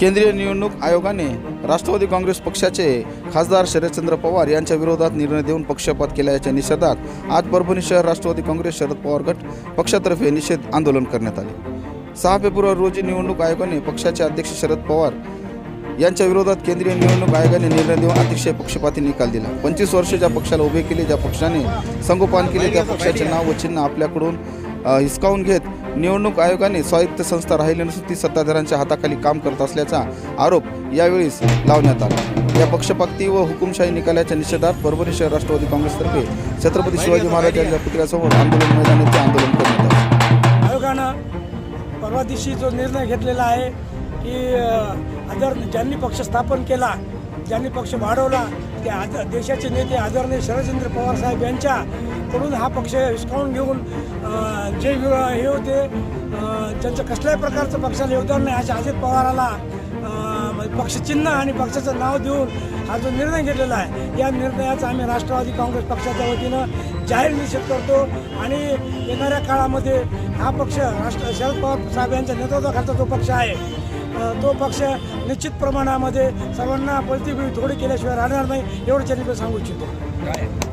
केंद्रीय निवडणूक आयोगाने राष्ट्रवादी काँग्रेस पक्षाचे खासदार शरदचंद्र पवार यांच्या विरोधात निर्णय देऊन पक्षपात केल्याच्या निषेधात आज परभणी शहर राष्ट्रवादी काँग्रेस शरद पवार गट पक्षातर्फे निषेध आंदोलन करण्यात आले. सहा फेब्रुवारी रोजी निवडणूक आयोगाने पक्षाचे अध्यक्ष शरद पवार यांच्या विरोधात केंद्रीय निवडणूक आयोगाने निर्णय देऊन अतिशय पक्षपाती निकाल दिला. पंचवीस वर्ष ज्या पक्षाला उभे केले ज्या पक्षाने संगोपन केले त्या पक्षाचे नाव व चिन्ह आपल्याकडून हिसकावून घेत निवडणूक आयोगाने स्वायत्त संस्था राहिली नसून ती सत्ताधाऱ्यांच्या हाताखाली काम करत असल्याचा आरोप यावेळी लावण्यात आला. या पक्षपाती व हुकुमशाही निकालाच्या निषेधात परभणी शहर राष्ट्रवादी काँग्रेसतर्फे छत्रपती शिवाजी महाराज यांच्या पुतळ्यासमोर आंदोलन मैदानाचे आंदोलन करण्यात आले आयोगानं परवा दिवशी जो निर्णय घेतलेला आहे की अ, ज्यांनी पक्ष स्थापन केला ज्यांनी पक्ष वाढवला ते आदर देशाचे नेते आदरणीय शरदचंद्र पवार साहेब यांच्याकडून हा पक्ष हिसकावून घेऊन जे वि- हे होते ज्यांचं कसल्याही प्रकारचं पक्षाला योगदान नाही. अशा अजित पवाराला पक्षचिन्ह आणि पक्षाचं नाव देऊन हा जो निर्णय घेतलेला आहे या निर्णयाचा आम्ही राष्ट्रवादी काँग्रेस पक्षाच्या वतीनं जाहीर निषेध करतो. आणि येणाऱ्या काळामध्ये हा पक्ष राष्ट्र शरद पवार साहेब यांच्या नेतृत्वाखालचा जो पक्ष आहे तो पक्ष निश्चित प्रमाणामध्ये सर्वांना पलती थोडी केल्याशिवाय राहणार नाही एवढं त्यांनी सांगू इच्छितो.